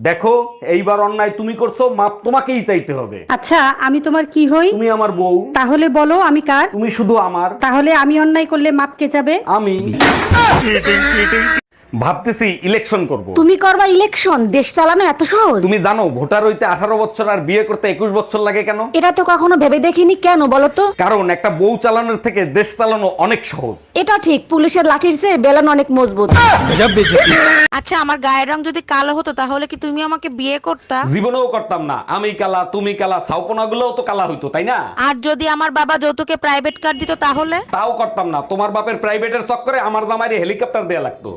দেখো এইবার অন্যায় তুমি করছ মাপ তোমাকেই চাইতে হবে। আচ্ছা আমি তোমার কি হই? তুমি আমার বউ। তাহলে বলো আমি কার? তুমি শুধু আমার। তাহলে আমি অন্যায় করলে মাপ কে যাবে? আমি। ভাবতেছি ইলেকশন করব। তুমি করবা ইলেকশন দেশ চালানো এত সহজ? তুমি জানো ভোটার হইতে আঠারো বছর আর বিয়ে করতে একুশ বছর লাগে কেন? এটা তো কখনো ভেবে দেখিনি কেন বলো তো? কারণ একটা বউ চালানোর থেকে দেশ চালানো অনেক সহজ। এটা ঠিক পুলিশের লাঠির চেয়ে বেলন অনেক মজবুত। আচ্ছা আমার গায়ের রং যদি কালো হতো তাহলে কি তুমি আমাকে বিয়ে করতা? জীবনেও করতাম না। আমি কালা তুমি কালা সাউপনা গুলোও তো কালা হইতো তাই না? আর যদি আমার বাবা যৌতুকে প্রাইভেট কার দিত তাহলে? তাও করতাম না। তোমার বাপের প্রাইভেটের চক্করে আমার জামাইরে হেলিকপ্টার দেয়া লাগতো।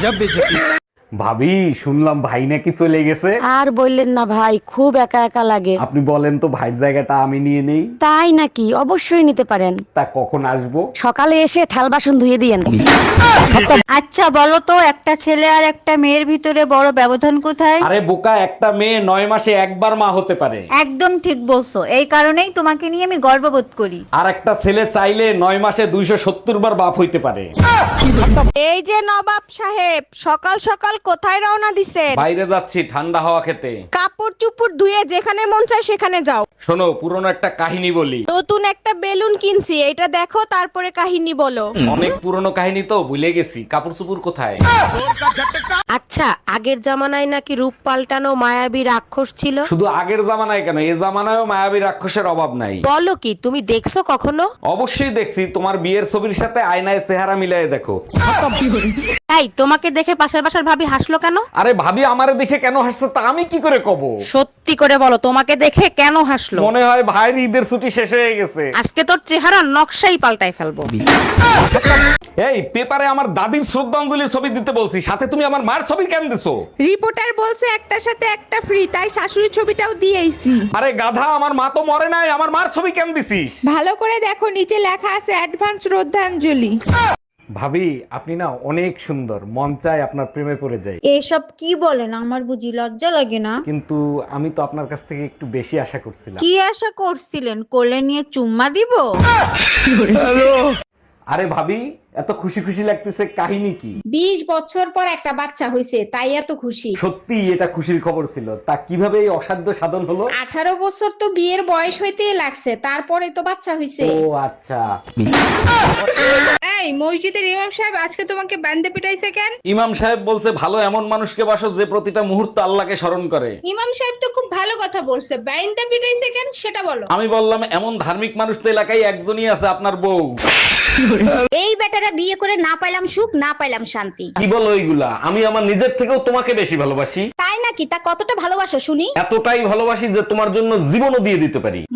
já de. ভাবি শুনলাম ভাই নাকি চলে গেছে। আর বললেন না ভাই খুব একা একা লাগে। আপনি বলেন তো ভাইয়ের জায়গাটা আমি নিয়ে নেই। তাই নাকি? অবশ্যই নিতে পারেন। তা কখন আসব? সকালে এসে থাল বাসন ধুয়ে দিয়েন। আচ্ছা বলো তো একটা ছেলে আর একটা মেয়ের ভিতরে বড় ব্যবধান কোথায়? আরে বোকা একটা মেয়ে নয় মাসে একবার মা হতে পারে। একদম ঠিক বলছো। এই কারণেই তোমাকে নিয়ে আমি গর্ববোধ করি। আর একটা ছেলে চাইলে নয় মাসে দুইশো সত্তর বার বাপ হইতে পারে। এই যে নবাব সাহেব সকাল সকাল কোথায় রওনা দিছেন বাইরে যাচ্ছি ঠান্ডা হাওয়া খেতে। কাপড় চুপুর ধুয়ে যেখানে মন চায় সেখানে যাও। শোনো পুরনো একটা কাহিনী বলি। নতুন একটা বেলুন কিনছি এটা দেখো তারপরে কাহিনী বলো। অনেক পুরনো কাহিনী তো ভুলে গেছি। কাপড় চুপুর কোথায়? আচ্ছা আগের জামানায় নাকি রূপ পাল্টানো মায়াবী রাক্ষস ছিল? শুধু আগের জামানায় কেন এ জামানায়ও মায়াবী রাক্ষসের অভাব নাই। বলো কি তুমি দেখছ কখনো? অবশ্যই দেখছি তোমার বিয়ের ছবির সাথে আয়নায় চেহারা মিলাই দেখো। এই তোমাকে দেখে পাশের বাসার ভাবি হাসলো কেন? আরে ভাবি আমারে দেখে কেন হাসছে তা আমি কি করে কব? সত্যি করে বলো তোমাকে দেখে কেন হাসলো? মনে হয় ভাইয়ের ঈদের ছুটি শেষ হয়ে গেছে। আজকে তোর চেহারা নকশাই পাল্টাই ফেলব। এই পেপারে আমার দাদির শ্রদ্ধাঞ্জলির ছবি দিতে বলছি সাথে তুমি আমার মার ছবি কেন দিছো? রিপোর্টার বলছে একটার সাথে একটা ফ্রি তাই শাশুড়ির ছবিটাও দিয়েইছি। আরে গাধা আমার মা তো মরে নাই আমার মার ছবি কেন দিছিস? ভালো করে দেখো নিচে লেখা আছে অ্যাডভান্স শ্রদ্ধাঞ্জলি। ভাবি আপনি না অনেক সুন্দর মন চায় আপনার প্রেমে পড়ে যায় এসব কি বলেন? আমার বুঝি লজ্জা লাগে না। কিন্তু আমি তো আপনার কাছ থেকে একটু বেশি আশা করছিলাম। কি আশা করছিলেন? কোলে নিয়ে চুম্মা দিব? আরে ভাবি এত খুশি খুশি লাগতেছে কাহিনী কি? বিশ বছর পর একটা বাচ্চা হয়েছে তাই এত খুশি। সত্যি এটা খুশির খবর ছিল। তা কীভাবে এই অসাধ্য সাধন হলো? আঠারো বছর তো বিয়ের বয়স হইতেই লাগছে তারপরে তো বাচ্চা হয়েছে ও আচ্ছা। এই মসজিদের ইমাম সাহেব আজকে তোমাকে বান্ধে পিটাইছে কেন? ইমাম সাহেব বলছে ভালো এমন মানুষকে বাসো যে প্রতিটা মুহূর্ত আল্লাহকে স্মরণ করে। ইমাম সাহেব তো খুব ভালো কথা বলছে। বাইনটা পিটাইছে কেন? সেটা বলো। আমি বললাম এমন ধার্মিক মানুষ তো এলাকায় একজনই আছে আপনার বউ। এই বেটারা বিয়ে করে না পাইলাম সুখ না পাইলাম শান্তি। কি বলো এইগুলা? আমি আমার নিজের থেকেও তোমাকে বেশি ভালোবাসি। তাই নাকি? তা কতটা ভালোবাসো শুনি? এতটাই ভালোবাসি যে তোমার জন্য জীবনও দিয়ে দিতে পারি।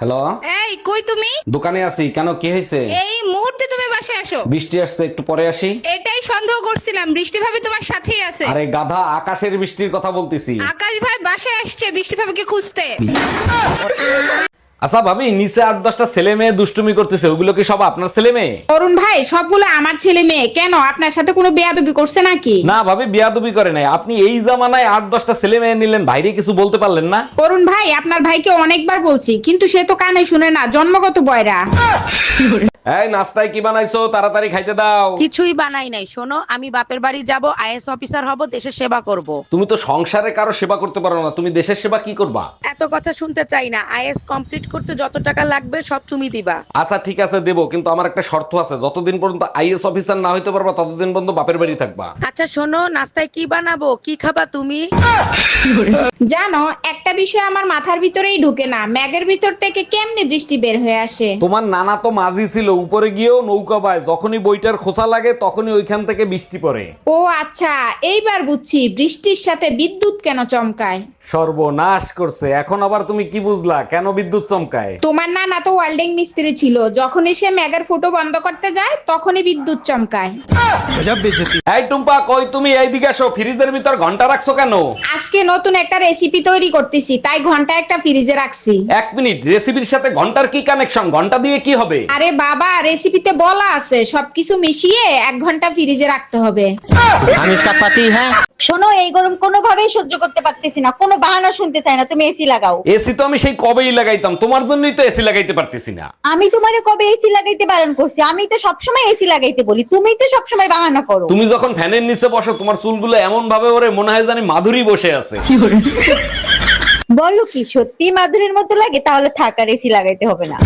হ্যালো এই কই তুমি? দোকানে আছি। কেন কি হয়েছে? এই মুহূর্তে তুমি বাসে আসো। বৃষ্টি আসছে একটু পরে আসি। এটাই সন্দেহ করছিলাম বৃষ্টি ভাবে তোমার সাথেই আছে। আরে গাধা আকাশের বৃষ্টির কথা বলতেছি। আকাশ ভাই বাসে আসছে বৃষ্টি ভাবিকে খুঁজতে। আচ্ছা ভাবি নিচে আট দশটা ছেলে মেয়ে দুষ্টুমি করতেছে ওগুলো কি সব আপনার ছেলে মেয়ে? অরুণ ভাই সবগুলো আমার ছেলে মেয়ে। কেন? আপনার সাথে কোনো বেয়াদবি করছে নাকি? না ভাবি বিয়াদুবি করে নাই। আপনি এই জামানায় আট দশটা ছেলে মেয়ে নিলেন বাইরে কিছু বলতে পারলেন না? অরুণ ভাই আপনার ভাইকে অনেকবার বলছি কিন্তু সে তো কানে শুনে না জন্মগত বয়রা। এই নাস্তায় কি বানাইছো? তাড়াতাড়ি খাইতে দাও। কিছুই বানাই নাই। শোনো আমি বাপের বাড়ি যাব আইএস অফিসার হব দেশের সেবা করব। তুমি তো সংসারে কারও সেবা করতে পারো না। তুমি দেশের সেবা কি করবা? এত কথা শুনতে চাই না। আইএস কমপ্লিট করতে যত টাকা লাগবে সব তুমি দিবা। আচ্ছা ঠিক আছে দেবো কিন্তু আমার একটা শর্ত আছে। যতদিন পর্যন্ত আইএস অফিসার না হইতে পারবা ততদিন পর্যন্ত বাপের বাড়ি থাকবা। আচ্ছা শোনো নাস্তায় কি বানাবো? কি খাবা তুমি? জানো একটা বিষয় আমার মাথার ভিতরেই ঢুকে না। ম্যাগের ভিতর থেকে কেমনে বৃষ্টি বের হয়ে আসে? তোমার নানা তো মাঝি ছিল উপরে গিয়েও নৌকা পায় যখনই বইটার খোসা লাগে তখনই ওইখান থেকে বৃষ্টি পড়ে। ও আচ্ছা এইবার বুঝছি বৃষ্টির সাথে বিদ্যুৎ কেন চমকায়? সর্বনাশ করছে এখন আবার তুমি কি বুঝলা কেন বিদ্যুৎ চমকায়? তোমার নানা তো ওয়েল্ডিং মিস্ত্রি ছিল যখনই সে ম্যাগের ফুটো বন্ধ করতে যায় তখনই বিদ্যুৎ চমকায়। এই টুম্পা কই তুমি? এইদিকে আসো ফ্রিজের ভিতর ঘণ্টা রাখছো কেন? আজকে নতুন একটা রেসিপি তৈরি করতেছি তাই ঘণ্টা একটা ফ্রিজে রাখছি। এক মিনিট রেসিপির সাথে ঘণ্টার কি কানেকশন ঘণ্টা দিয়ে কি হবে? আরে বাবা বাবা রেসিপিতে বলা আছে সবকিছু মিশিয়ে এক ঘণ্টা ফ্রিজে রাখতে হবে। শোনো এই গরম কোনোভাবেই সহ্য করতে পারতেছি না কোনো বাহানা শুনতে চাই না তুমি এসি লাগাও। এসি তো আমি সেই কবেই লাগাইতাম তোমার জন্যই তো এসি লাগাইতে পারতেছি না। আমি তোমারে কবে এসি লাগাইতে বারণ করছি? আমি তো সবসময় এসি লাগাইতে বলি তুমি তো সবসময় বাহানা করো। তুমি যখন ফ্যানের নিচে বসো তোমার চুলগুলো এমন ভাবে ওরে মনে হয় জানি মাধুরী বসে আছে। বলো কি সত্যি মাধুরীর মতো লাগে? তাহলে থাকার এসি লাগাইতে হবে না।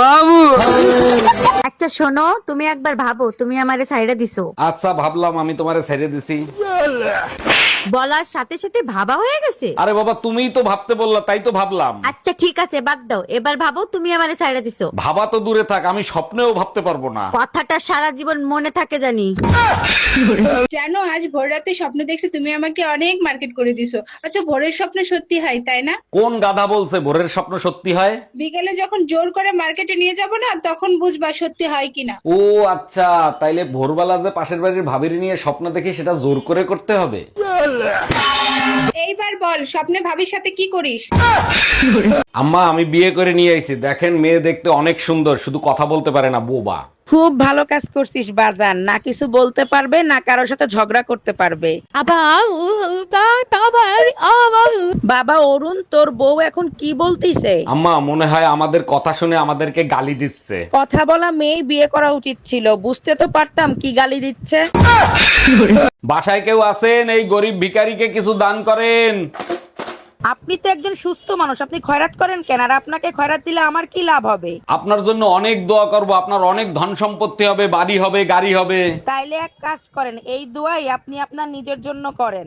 বাবু! আচ্ছা শোনো তুমি একবার ভাবো তুমি আমারে সাইডে দিছো। আচ্ছা ভাবলাম আমি তোমারে ছেড়ে দিছি। বলার সাথে সাথে ভাবা হয়ে গেছে? আরে বাবা তুমিই তো ভাবতে বললা তাই তো ভাবলাম। আচ্ছা ঠিক আছে বাদ দাও। এবার ভাবো তুমি আমারে সাইডে দিছো। ভাবা তো দূরে থাক আমি স্বপ্নেও ভাবতে পারব না। কথাটা সারা জীবন মনে থাকে জানি। জানো আজ ভোর রাতে স্বপ্ন দেখছি? তুমি আমাকে অনেক মার্কেট করে দিছো। আচ্ছা ভোরের স্বপ্ন সত্যি হয় তাই না? কোন গাধা বলছে ভোরের স্বপ্ন সত্যি হয়? বিকেলে যখন জোর করে মার্কেটে নিয়ে যাব না তখন বুঝবা সত্যি হয় কিনা। ও আচ্ছা তাইলে ভোরবেলা যে পাশের বাড়ির ভাবির নিয়ে স্বপ্ন দেখি সেটা জোর করে করতে হবে? এইবার বল স্বপ্নে ভাবির সাথে কি করিস? আম্মা আমি বিয়ে করে নিয়ে আইছি। দেখেন মেয়ে দেখতে অনেক সুন্দর শুধু কথা বলতে পারে না বোবা। খুব ভালো কাজ করছিস বাজার না কিছু বলতে পারবে না কারোর সাথে ঝগড়া করতে পারবে। বাবা অরুণ তোর বউ এখন কি বলতিছে? আম্মা মনে হয় আমাদের কথা শুনে আমাদেরকে গালি দিচ্ছে। কথা বলা মেয়ে বিয়ে করা উচিত ছিল বুঝতে তো পারতাম কি গালি দিচ্ছে। বাসায় কেউ আছেন? এই গরিব ভিখারিকে কিছু দান করেন। আপনি তো একজন সুস্থ মানুষ আপনি খয়রাত করেন কেন? আর আপনাকে খয়রাত দিলে আমার কি লাভ হবে? আপনার জন্য অনেক দোয়া করব আপনার অনেক ধন সম্পত্তি হবে বাড়ি হবে গাড়ি হবে। তাইলে এক কাজ করেন এই দোয়াই আপনি আপনার নিজের জন্য করেন।